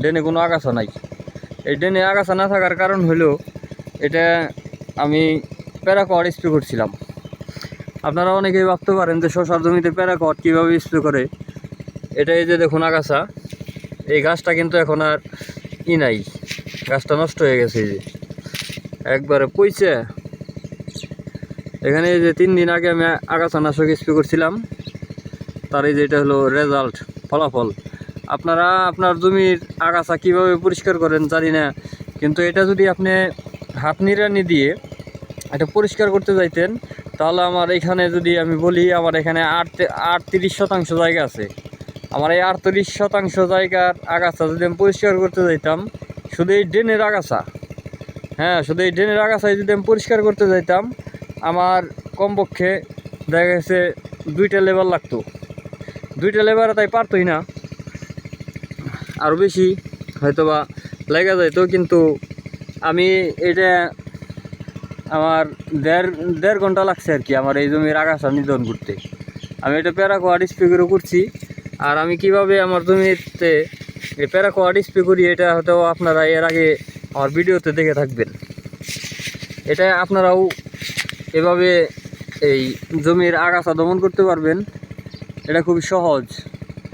ড্রেনে কোনো আগাছা নাই। এই ড্রেনে আগাছা না থাকার কারণ হলো এটা আমি প্যারাকট স্প্রে করছিলাম। আপনারা অনেকেই ভাবতে পারেন যে শশার জমিতে প্যারাকট কীভাবে স্প্রে করে। এটা এই যে দেখুন আগাছা, এই গাছটা কিন্তু এখন আর ই নাই, গাছটা নষ্ট হয়ে গেছে এই যে। একবারে পইছে। এখানে এই যে তিন দিন আগে আমি আগাছা নাশক স্প্রে করছিলাম। তার এই যে এটা হলো রেজাল্ট ফলাফল। আপনারা আপনার জমির আগাছা কীভাবে পরিষ্কার করেন জানি না, কিন্তু এটা যদি আপনি হাত নিড়ানি দিয়ে এটা পরিষ্কার করতে যাইতেন, তাহলে আমার এখানে যদি আমি বলি আমার এখানে আট আটত্রিশ শতাংশ জায়গা আছে। আমার এই আটত্রিশ শতাংশ জায়গার আগাছা যদি আমি পরিষ্কার করতে যাইতাম, শুধু এই ড্রেনের আগাছা হ্যাঁ শুধু এই ড্রেনের আগাছায় যদি আমি পরিষ্কার করতে যাইতাম, আমার কমপক্ষে দেখা গেছে দুইটা লেবার লাগতো। দুইটা লেবার তাই পারতোই না। আরও বেশি হয়তো বা লেগে যাইতো, কিন্তু আমি এটা আমার দেড় দেড় ঘণ্টা লাগছে আর কি আমার এই জমির আগাছা নিধন করতে। আমি এটা প্যারাকোয়াড স্প্রে করে করছি, আর আমি কীভাবে আমার জমিতে এই প্যারাকোয়াড স্প্রে করি, এটা হয়তো আপনারা এর আগে আমার ভিডিওতে দেখে থাকবেন। এটা আপনারাও এভাবে এই জমির আগাছা দমন করতে পারবেন। এটা খুবই সহজ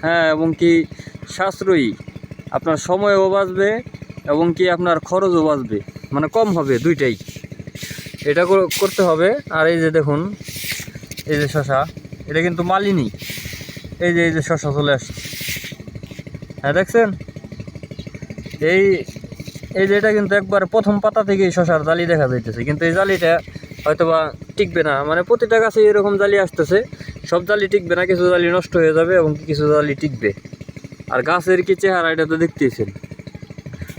হ্যাঁ এবং কি সাশ্রয়ী। আপনার সময়ও বাঁচবে এবং কি আপনার খরচও বাঁচবে। মানে কম হবে দুইটাই। এটা করতে হবে। আর এই যে দেখুন, এই যে শশা, এটা কিন্তু মালিনী। এই যে এই যে শশা চলে আসছে। হ্যাঁ দেখছেন? এই এই যে এটা কিন্তু একবার প্রথম পাতা থেকেই শশার জালি দেখা যাইতেছে। কিন্তু এই জালিটা হয়তো বা টিকবে না। মানে প্রতিটা গাছে এরকম জালি আসতেছে। সব জালি টিকবে না, কিছু জালি নষ্ট হয়ে যাবে এবং কিছু জালি টিকবে। আর গাছের কি চেহারা এটা তো দেখতেইছেন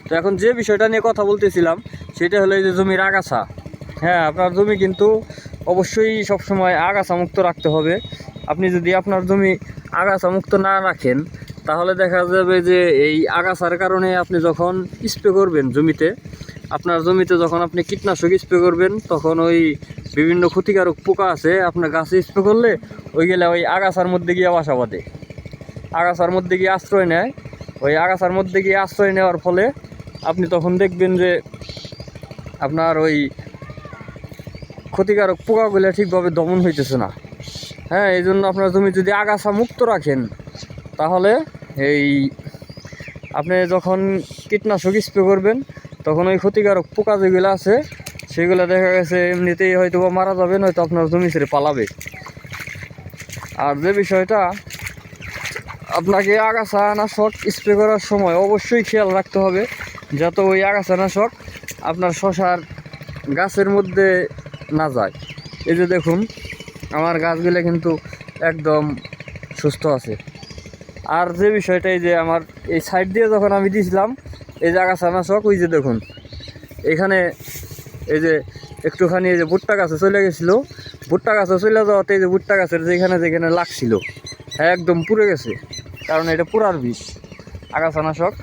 তো এখন যে বিষয়টা নিয়ে কথা বলতেছিলাম, সেটা হলো এই যে জমির আগাছা। হ্যাঁ আপনার জমি কিন্তু অবশ্যই সবসময় আগাছা মুক্ত রাখতে হবে। আপনি যদি আপনার জমি আগাছা মুক্ত না রাখেন, তাহলে দেখা যাবে যে এই আগাছার কারণে আপনি যখন স্প্রে করবেন জমিতে, আপনার জমিতে যখন আপনি কীটনাশক স্প্রে করবেন, তখন ওই বিভিন্ন ক্ষতিকারক পোকা আছে, আপনার গাছে স্প্রে করলে ওই গেলে ওই আগাছার মধ্যে গিয়ে বাসা বাঁধে। আগাছার মধ্যে গিয়ে আশ্রয় নেয়। ওই আগাছার মধ্যে গিয়ে আশ্রয় নেওয়ার ফলে আপনি তখন দেখবেন যে আপনার ওই ক্ষতিকারক পোকাগুলো ঠিকভাবে দমন হইতেছে না। হ্যাঁ এই জন্য আপনার জমি যদি আগাছা মুক্ত রাখেন, তাহলে এই আপনি যখন কীটনাশক স্প্রে করবেন, তখন ওই ক্ষতিকারক পোকা যেগুলো আছে, সেগুলো দেখা গেছে এমনিতেই হয়তো মারা যাবে, নয়তো আপনার জমি ছেড়ে পালাবে। আর যে বিষয়টা আপনাকে আগাছা নাশক স্প্রে করার সময় অবশ্যই খেয়াল রাখতে হবে, যাতে ওই আগাছা নাশক আপনার শশার গাছের মধ্যে না যায়। এই যে দেখুন, আমার গাছগুলো কিন্তু একদম সুস্থ আছে। আর যে বিষয়টা, এই যে আমার এই সাইড দিয়ে যখন আমি দিয়েছিলাম এই যে আগাছা নাশক, ওই যে দেখুন, এখানে এই যে একটুখানি এই যে ভুট্টা গাছে চলে গেছিল। ভুট্টা গাছে চলে যাওয়াতে এই যে ভুট্টা গাছের যেখানে যেখানে লাগছিল হ্যাঁ একদম পুড়ে গেছে। কারণ এটা পুরার বিষ, আগাছানাশক।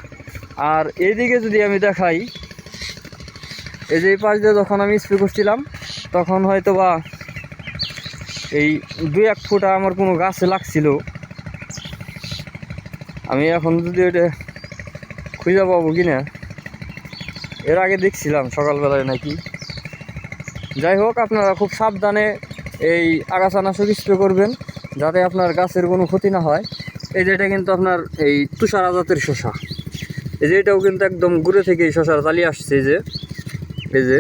আর এইদিকে যদি আমি দেখাই, এই যে পাশ দিয়ে যখন আমি স্প্রে করছিলাম, তখন হয়তো বা এই দুই এক ফুটা আমার কোনো গাছে লাগছিল। আমি এখন যদি ওটা খুঁজে পাবো কি না এর আগে দেখছিলাম সকালবেলায় নাকি। যাই হোক, আপনারা খুব সাবধানে এই আগাছানাশক স্প্রে করবেন, যাতে আপনার গাছের কোনো ক্ষতি না হয়। এই যে এটা কিন্তু আপনার এই তুষার আজাতের শশা। এই যে এটাও কিন্তু একদম ঘুরে থেকে এই শশার চালিয়ে আসছে এই যে। এই যে।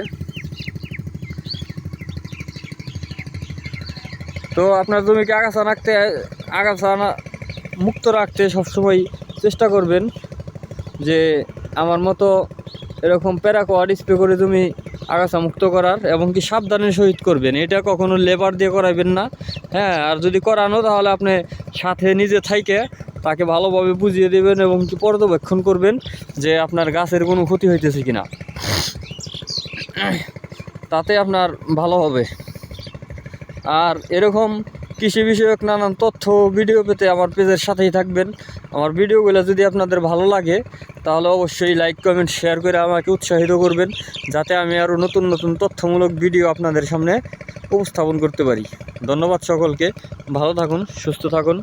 তো আপনার জমিকে আগাছা রাখতে, আগাছা মুক্ত রাখতে সবসময় চেষ্টা করবেন যে আমার মতো এরকম প্যারাকোয়াড স্প্রে করে জমি আগাছা মুক্ত করার এবং কি সাবধানের সহিত করবেন। এটা কখনো লেবার দিয়ে করাইবেন না। হ্যাঁ আর যদি করানো, তাহলে আপনি সাথে নিজে থাইকে তাকে ভালোভাবে বুঝিয়ে দেবেন এবং কি পর্যবেক্ষণ করবেন যে আপনার গাছের কোনো ক্ষতি হইতেছে কি না তাতে আপনার ভালো হবে। আর এরকম কৃষি বিষয়ক নানান তথ্য ভিডিও পেতে আমার পেজের সাথেই থাকবেন। আমার ভিডিওগুলো যদি আপনাদের ভালো লাগে, তাহলে অবশ্যই লাইক কমেন্ট শেয়ার করে আমাকে উৎসাহিত করবেন, যাতে আমি আরও নতুন নতুন তথ্যমূলক ভিডিও আপনাদের সামনে উপস্থাপন করতে পারি। ধন্যবাদ সকলকে, ভালো থাকুন, সুস্থ থাকুন।